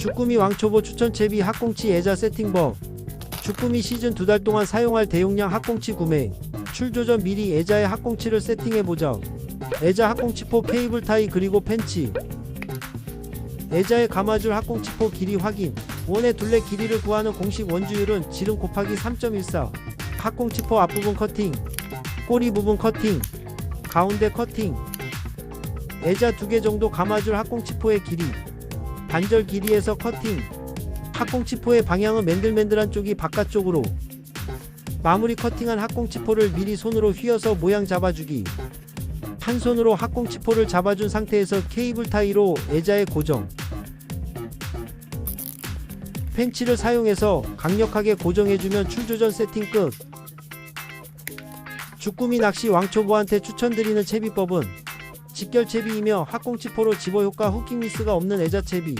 주꾸미 왕초보 추천 채비 학꽁치 애자 세팅법 주꾸미 시즌 두 달 동안 사용할 대용량 학꽁치 구매. 출조 전 미리 애자의 학꽁치를 세팅해보자 애자 학꽁치포 케이블 타이 그리고 팬치. 애자에 감아줄 학꽁치포 길이 확인. 원의 둘레 길이를 구하는 공식 원주율은 지름 곱하기 3.14 학꽁치포 앞부분 커팅. 꼬리 부분 커팅. 가운데 커팅. 애자 두 개 정도 감아줄 학꽁치포의 길이 반절 길이에서 커팅. 학꽁치포의 방향은 맨들맨들한 쪽이 바깥쪽으로. 마무리 커팅한 학꽁치포를 미리 손으로 휘어서 모양 잡아주기. 한 손으로 학꽁치포를 잡아준 상태에서 케이블 타이로 애자에 고정. 펜치를 사용해서 강력하게 고정해주면 출조전 세팅 끝. 주꾸미 낚시 왕초보한테 추천드리는 채비법은 직결 채비이며 학꽁치포로 집어 효과 후킹 미스가 없는 애자 채비